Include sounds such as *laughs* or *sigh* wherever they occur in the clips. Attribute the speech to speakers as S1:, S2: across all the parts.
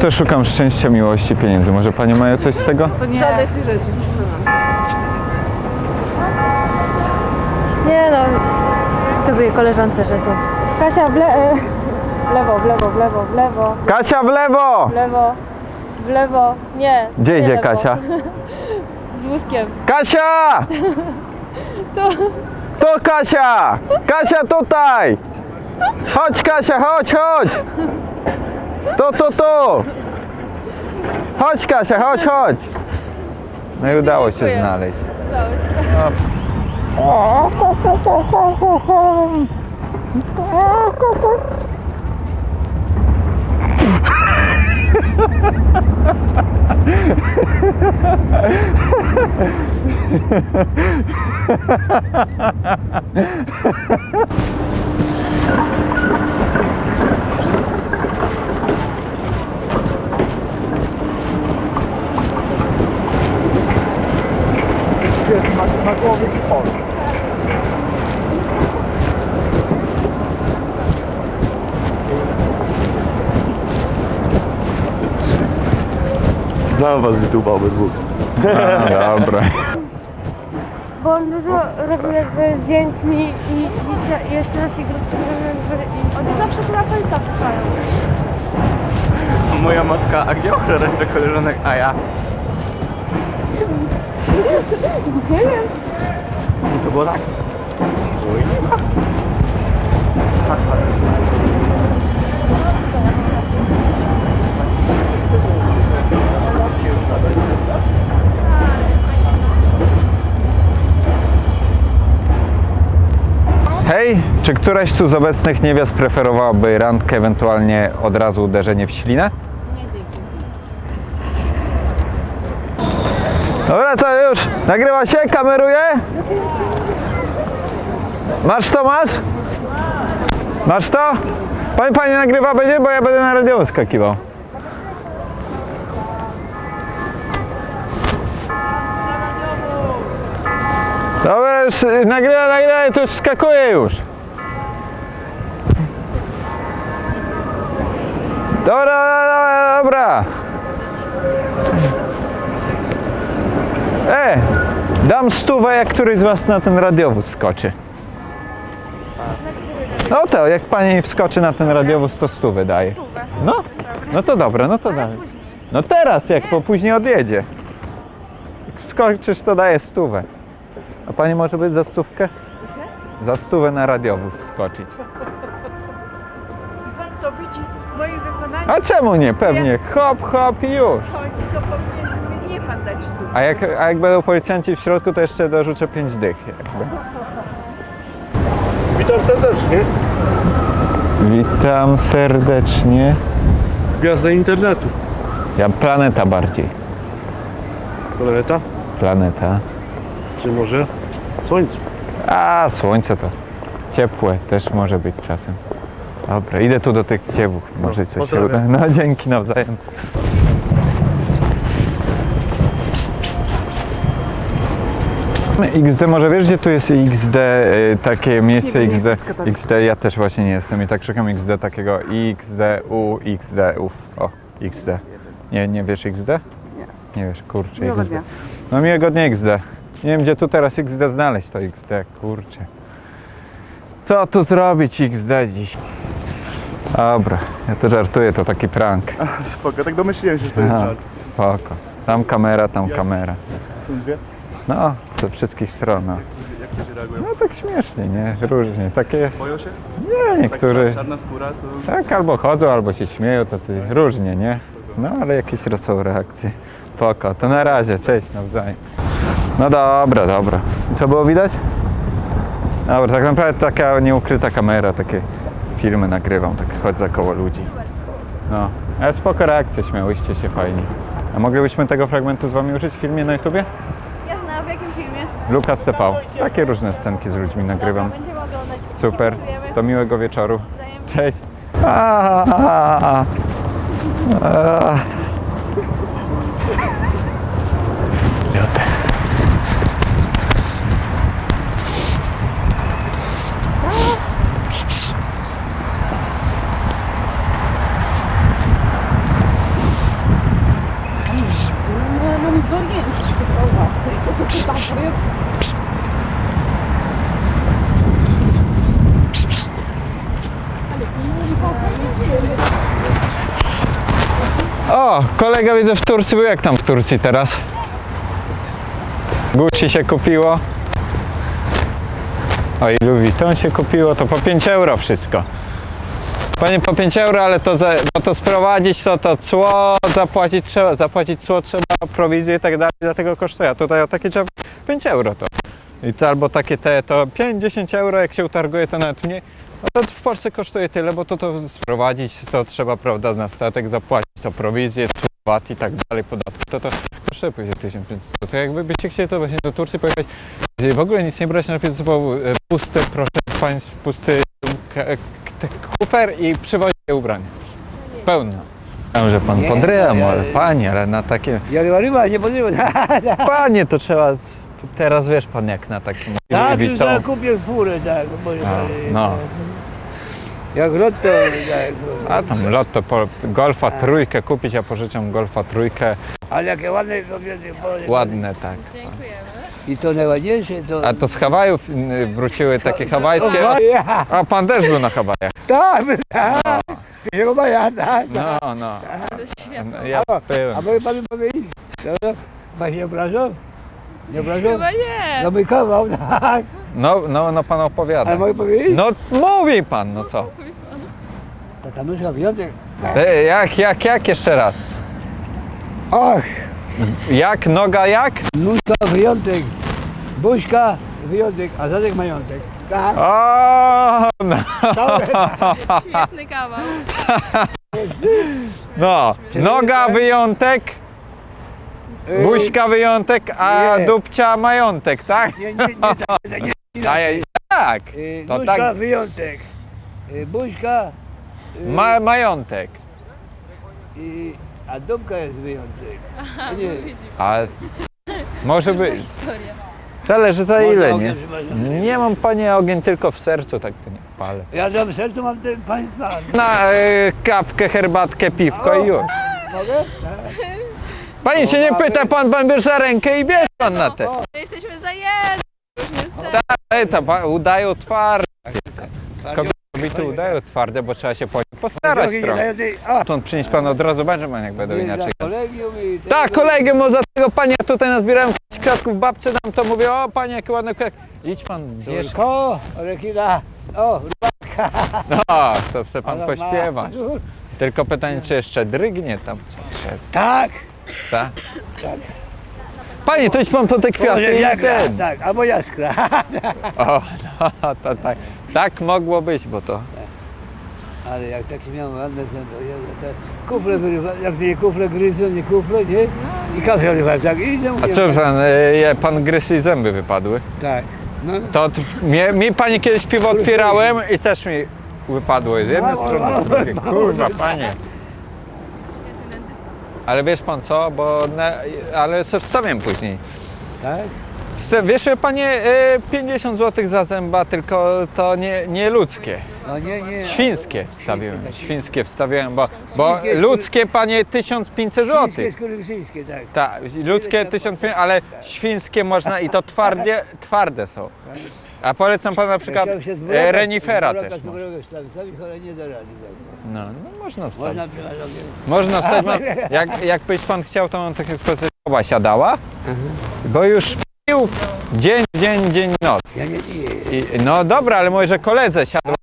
S1: to szukam szczęścia, miłości, pieniędzy. Może panie mają coś z tego?
S2: To nie. Żadnej z tych rzeczy. Nie no, wskazuję koleżance, że to. Kasia, w, le... e, w lewo, w lewo, w lewo, w lewo,
S1: Kasia w lewo!
S2: w lewo, w lewo. Nie.
S1: Gdzie
S2: nie
S1: idzie
S2: lewo.
S1: Kasia? *laughs*
S2: Z wózkiem.
S1: Kasia! *laughs* To Kasia! Kasia tutaj! Chodź Kasia, chodź, chodź! To, to, to! Chodź Kasia, chodź, chodź! No i udało się *laughs*
S2: Dziękuję.
S1: znaleźć.
S3: Znam was z YouTube'a obydwu.
S1: A, dobra.
S2: Bo on dużo robił jakby zdjęć mi i, i, i jeszcze nasi grupy i oni zawsze tu na Face'a wrzucają.
S4: Moja matka, a gdzie może resztę koleżanek, a ja? I to było tak.
S1: Hej, czy któraś tu z obecnych niewiast preferowałaby randkę, ewentualnie od razu uderzenie w ślinę?
S2: Nie dzięki.
S1: Dobra, to już. Nagrywa się, kameruje? Masz to, masz? Masz to? Pani, pani nagrywa będzie, bo ja będę na radio skakiwał. Dobra, już y, nagrywa, nagrywa, to już skakuje już. Dobra, dobra, dobra. E, dam stówę, jak któryś z was na ten radiowóz skoczy. No to, jak pani wskoczy na ten radiowóz, to stówę daje. No, no to dobra, no to dalej. No teraz, jak po później odjedzie. Jak wskoczysz, to daje stówę. A pani może być za stówkę? Za stówę na radiowóz skoczyć.
S5: Pan to widzi
S1: A czemu nie? Pewnie. Hop, hop i już.
S5: to powinien mnie pan dać tu.
S1: A jak, a jak będą policjanci w środku, to jeszcze dorzucę 5 dych. Jakby.
S3: Witam serdecznie.
S1: Witam serdecznie.
S3: Gwiazda internetu.
S1: Ja planeta bardziej.
S3: Planeta?
S1: Planeta.
S3: Czy może Słońce?
S1: A, słońce to ciepłe też może być czasem. Dobra, idę tu do tych dziewów. Może coś się uda. No dzięki nawzajem. XD, może wiesz gdzie tu jest XD, y, takie miejsce XD, XD, ja też właśnie nie jestem i tak szukam XD takiego XDU, XDów, o, XD. Nie, nie wiesz XD? Nie. Nie wiesz, kurczę, XD. No miłego dnia XD. Nie wiem gdzie tu teraz XD znaleźć to XD, kurczę. Co tu zrobić XD dziś? Dobra, ja to żartuję, to taki prank. *laughs*
S3: Spoko, tak domyśliłem się, że to jest
S1: Aha,
S3: żart.
S1: spoko. Tam kamera, tam kamera.
S3: Są dwie?
S1: No, ze wszystkich stron. No,
S3: Jak to się reaguje?
S1: no tak śmiesznie, nie? Różnie. Takie,
S3: Boją się?
S1: nie, niektórzy
S3: Tak, czarna skóra, to...
S1: tak albo chodzą, albo się śmieją, tacy różnie, nie? No, ale jakieś są reakcje. Spoko, to na razie, cześć nawzajem. No dobra, dobra. I co było widać? Dobra, tak naprawdę taka nieukryta kamera, takie filmy nagrywam, tak chodzę koło ludzi. No, ale spoko reakcje, śmiałyście się fajnie. A moglibyśmy tego fragmentu z wami użyć w filmie na YouTubie? Luka Stepał. Takie różne scenki z ludźmi nagrywam. Super. do miłego wieczoru. Cześć. A, kolega widzę w Turcji był. Jak tam w Turcji teraz? Gucci się kupiło. O i Louis Vuitton się kupiło, to po 5 euro wszystko. Panie po 5 euro, ale to, za, bo to sprowadzić, to to cło zapłacić trzeba, zapłacić cło trzeba, prowizję i tak dalej, dlatego kosztuje. A tutaj o takie trzeba 5 euro to. I to albo takie te, to 5-10 euro, jak się utarguje to nawet mniej. No to w Polsce kosztuje tyle, bo to to sprowadzić, to trzeba, prawda, na statek zapłacić, to prowizję, cło, VAT i tak dalej, podatki, to to kosztuje później 1500. To jakby byście chcieli to właśnie do Turcji pojechać, w ogóle nic nie brać, najpierw ze sobą e, pusty, proszę Państwa, pusty te kufer i przywozić ubrania. Pełno. Wiem, że pan
S6: Nie,
S1: podrywa,
S6: nie,
S1: ale
S6: nie.
S1: panie, ale na takie...
S6: Ja ryba, ryba, nie podrywa. *laughs* *laughs*
S1: Panie, to trzeba... Teraz wiesz pan jak na takim
S6: Tak, już kupię furę, tak.
S1: A,
S6: tak,
S1: no.
S6: Jak lotto, tak.
S1: A tam lotto, po, golfa trójkę kupić, ja pożyczam golfa trójkę.
S6: Ale jakie ładne kobiety. Boże.
S1: Ładne, tak.
S6: I to najładniejsze to...
S1: A to z Hawajów y, wróciły takie hawajskie.
S6: O,
S1: A pan też był na Hawajach.
S6: tak, tak. Pierwszego maja, tak. tak.
S1: No, no. No, Ja
S6: A
S1: byłem.
S6: mogę panu powiedzieć? No, Pan się nie obrażał? Nie obrażał?
S2: Chyba nie.
S6: No mój kawał, tak.
S1: No, no, no pan opowiada.
S6: Ale mogę powiedzieć?
S1: No mówi pan, no co?
S6: Taka nóżka wyjątek.
S1: E, jak, jak, jak jeszcze raz?
S6: Och,
S1: Jak, noga jak?
S6: nóżka wyjątek. Buźka wyjątek, a zadek majątek. Tak.
S1: O, no,
S2: Świetny kawał.
S1: no. Noga wyjątek, buźka wyjątek, a
S6: Nie.
S1: dupcia majątek, tak?
S6: Nie, nie, nie, tak, nie, nie.
S1: A, tak,
S6: Yy,
S1: to
S6: nóżka
S1: tak,
S6: wyjątek. Yy, buźka. yy,
S1: ma, majątek.
S6: i, a dupka jest wyjątek. Nie.
S1: A może być. Zależy za
S6: Można
S1: ile,
S6: ogień
S1: nie?
S6: trzymać.
S1: Nie mam panie ogień tylko w sercu, tak to nie palę.
S6: Ja tam w sercu mam ten państwa.
S1: Na e, kawkę, herbatkę, piwko i już.
S6: Mogę?
S1: Pani się nie pyta, pan, pan bierze za rękę i bierze pan na te. E, pa- udają twarde. Kobiety udają twarde, bo trzeba się po nich postarać trochę. Tu przynieść pan od razu, będzie pan jak będą inaczej.
S6: za kolegium
S1: Tak, kolegę, bo za tego panie tutaj nazbierałem kwiatków, babce dam, to mówię, o panie, jakie ładne kwiatki. Idź pan, bierz.
S6: Tylko, rekina. O,
S1: No, to chce pan
S6: ma-
S1: Tylko pytanie, czy jeszcze drygnie tam coś,
S6: Tak.
S1: tak? Panie, to idź pan po te
S6: Może
S1: kwiaty i
S6: wiagra,
S1: ten.
S6: tak, albo jaskra. *laughs*
S1: O, no, to tak, tak mogło być, bo to...
S6: Ale jak takie miałem ładne, to, to, ja- te kufle wyrywa, jak nie kufle gryzą, nie kufle, nie? I kasę wyrywałem, tak, i idę,
S1: A co pan, e, pan gryzł i zęby wypadły?
S6: Tak, no.
S1: To t- mnie, mi pani kiedyś piwo otwierałem i też mi wypadło z jednej
S6: Mało,
S1: strony, z drugiej. Kurwa, panie. Ale wiesz pan co, bo na, ale se wstawiam później.
S6: Tak?
S1: Se- Wiesz panie, e, 50 zł za zęba, tylko to nie, nie ludzkie.
S6: No nie, nie.
S1: Świńskie wstawiłem,
S6: Świńskie, tak.
S1: świńskie wstawiłem, bo, bo
S6: Świńskie jest-
S1: ludzkie panie 1500 zł.
S6: Chińskie, skurwysyńskie, tak.
S1: Tak, ludzkie 1500, ale świńskie można i to twardzie, twarde są. A polecam panu na przykład e, renifera też. Można.
S6: cukrowego wstawić, wstawić, ale nie da rady. Tak.
S1: No, no można wstać.
S6: Można *laughs*
S1: wstać. No, jak, jakbyś pan chciał, to mam takie specjalnie siadała, bo już pił dzień, dzień, dzień, noc.
S6: Ja nie piję.
S1: I, no dobra, ale może koledze siadła,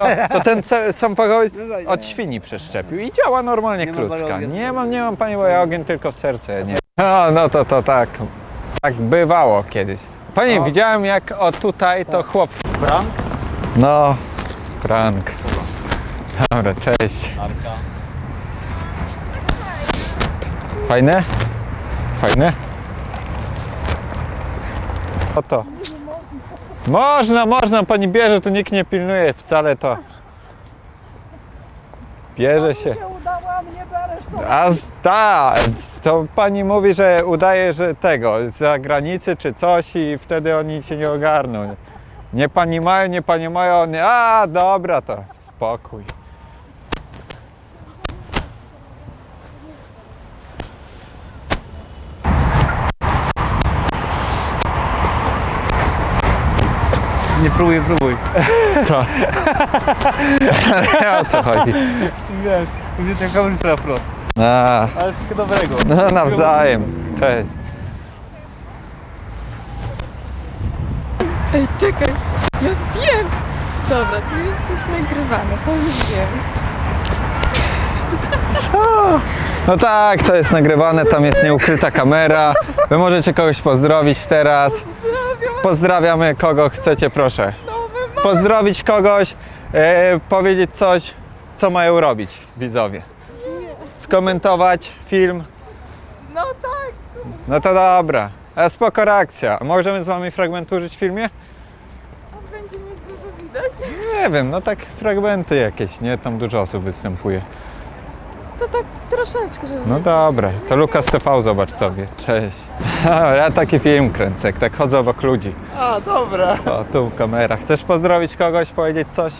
S1: to, to ten samochód
S6: No właśnie.
S1: od świni przeszczepił i działa normalnie
S6: Nie ma ogień.
S1: Nie mam, nie mam pani, bo ja ogień tylko w serce. Nie. No, no to, to tak, tak bywało kiedyś. Panie,
S6: O.
S1: widziałem jak o tutaj to chłop. Prank? No, prank. Dobra, cześć. Fajne? Fajne? Oto. Można, można, pani bierze, tu nikt nie pilnuje wcale to. Bierze się. A tak, to pani mówi, że udaje, że tego, z zagranicy czy coś i wtedy oni cię nie ogarną. Nie pani mają, nie pani mają, oni, a dobra to, spokój.
S4: Nie próbuj, próbuj. *laughs*
S1: Co? *laughs* o co chodzi?
S4: Wiesz, będzie ten kamerzysta wprost.
S1: A,
S4: Ale wszystkiego dobrego.
S1: no nawzajem. Cześć.
S7: Ej, czekaj, ja wiem! Dobra, to jest nagrywane, to już wiem.
S1: No tak, to jest nagrywane, tam jest nieukryta kamera. Wy możecie kogoś pozdrowić teraz. Pozdrawiamy kogo chcecie, proszę. Pozdrowić kogoś, e, powiedzieć coś, co mają robić widzowie. Skomentować film.
S7: No tak!
S1: No to dobra. A spoko reakcja. Możemy z wami fragment użyć w filmie?
S7: A będzie mi dużo widać.
S1: Nie wiem, no tak fragmenty jakieś, nie? Tam dużo osób występuje.
S7: To tak troszeczkę, żeby...
S1: No dobra, to Lukas TV zobacz sobie. Cześć. *laughs* Ja taki film kręcę, jak tak chodzę obok ludzi.
S3: A, dobra.
S1: O, tu kamera. Chcesz pozdrowić kogoś, powiedzieć coś?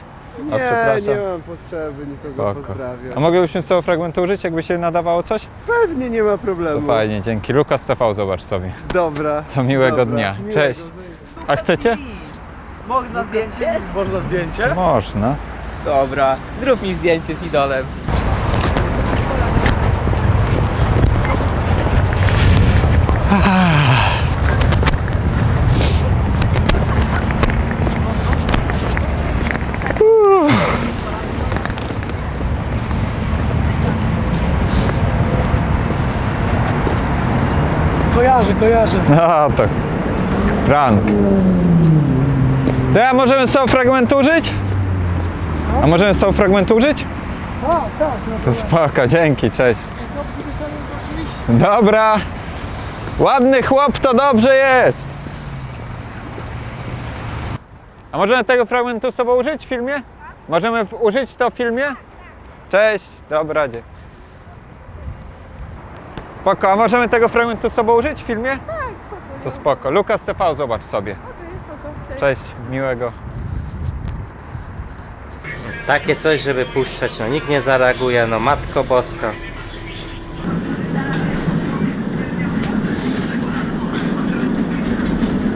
S3: Nie,
S1: A przepraszam.
S3: nie mam potrzeby nikogo
S1: Spoko.
S3: pozdrawiać.
S1: A moglibyśmy z tego fragmentu użyć, jakby się nadawało coś?
S3: Pewnie nie ma
S1: To
S3: problemu.
S1: fajnie, dzięki. Lukas TV zobacz sobie.
S3: Dobra.
S1: To miłego
S3: dobra.
S1: dnia.
S3: Miłego.
S1: Cześć. A chcecie?
S4: Można zdjęcie? Można zdjęcie?
S1: Można.
S4: Dobra, zrób mi zdjęcie z idolem.
S3: Kojarzę, kojarzę.
S1: No *laughs* to prank. To ja możemy z tego fragmentu użyć? A możemy z tego fragmentu użyć? Tak, tak. To spoko, dzięki, cześć. Dobra. Ładny chłop to dobrze jest. A możemy tego fragmentu z sobą użyć w filmie? Możemy w- użyć to w filmie? Cześć, dobra, dzie. Spoko, a możemy tego fragmentu z sobą użyć w filmie?
S7: Tak, spoko.
S1: To spoko. Lukas TV zobacz sobie.
S7: Okej, spoko. Cześć.
S1: Cześć, miłego.
S8: Takie coś, żeby puszczać, no nikt nie zareaguje, no Matko Boska.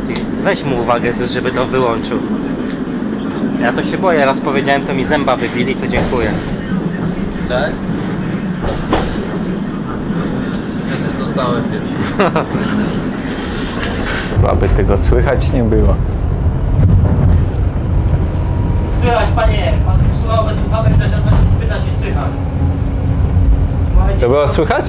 S8: Ty, Weź mu uwagę, żeby to wyłączył. Ja to się boję, raz powiedziałem, to mi zęba wybili, to dziękuję.
S4: Tak? Dostałem, więc... *laughs*
S1: Aby tego słychać nie było.
S8: Słychać panie, pan słuchał bez słuchawek, też ja pytać czy słychać.
S1: To było słychać?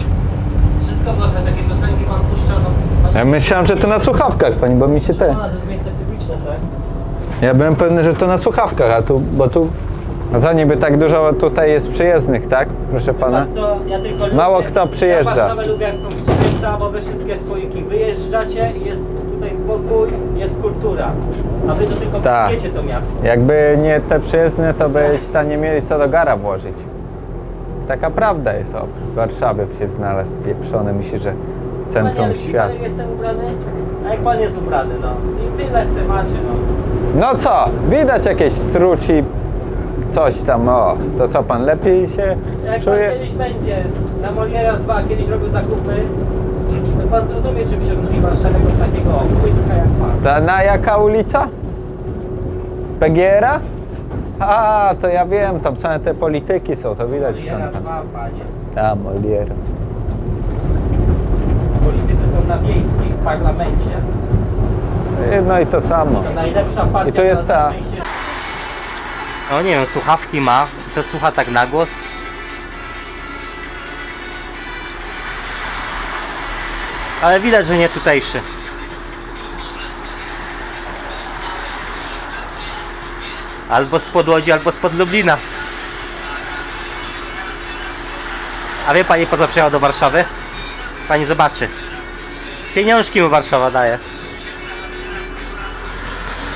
S8: Wszystko proszę, takie piosenki pan puszcza, no...
S1: Ja myślałem, że to na słuchawkach, pani, bo mi się te...
S8: to jest miejsce publiczne, tak?
S1: Ja byłem pewny, że to na słuchawkach, a tu, bo tu... A co niby tak dużo tutaj jest przyjezdnych, tak? Proszę pana.
S8: Co, ja tylko lubię,
S1: Mało kto przyjeżdża.
S8: Ja Warszawę lubię jak są święta, bo wy wszystkie słoiki wyjeżdżacie i jest tutaj spokój, jest kultura. A wy to tylko
S1: Tak.
S8: psujecie to miasto.
S1: Jakby nie te przyjezdne, to byście nie mieli co do gara włożyć. Taka prawda jest o Warszawie, jak się znalazł pieprzony, myśli, że
S8: Panie,
S1: centrum
S8: ale
S1: świata.
S8: jak jestem ubrany, a jak pan jest ubrany, no. I tyle w temacie, no.
S1: No co, widać jakieś sruci, coś tam, o. To co, pan lepiej się
S8: Jak pan
S1: czujesz?
S8: kiedyś będzie na Moliera 2, kiedyś robił zakupy, to pan zrozumie, czym się różni Warszawa od takiego błystka jak pan.
S1: Ta, na jaka ulica? PGR-a? A, to ja wiem, tam same te polityki są, to widać
S8: Moliera
S1: skąd tam.
S8: 2, panie.
S1: Ta, Moliera.
S8: Politycy są na wiejskiej, w parlamencie.
S1: No i to samo.
S8: To najlepsza partia
S1: I to jest
S8: na
S1: ta-
S8: szczęście. No nie wiem, słuchawki ma, to słucha tak na głos. Ale widać, że nie tutejszy. Albo spod Łodzi, albo spod Lublina. A wie pani po co przyjechał do Warszawy? Pani zobaczy. Pieniążki mu Warszawa daje.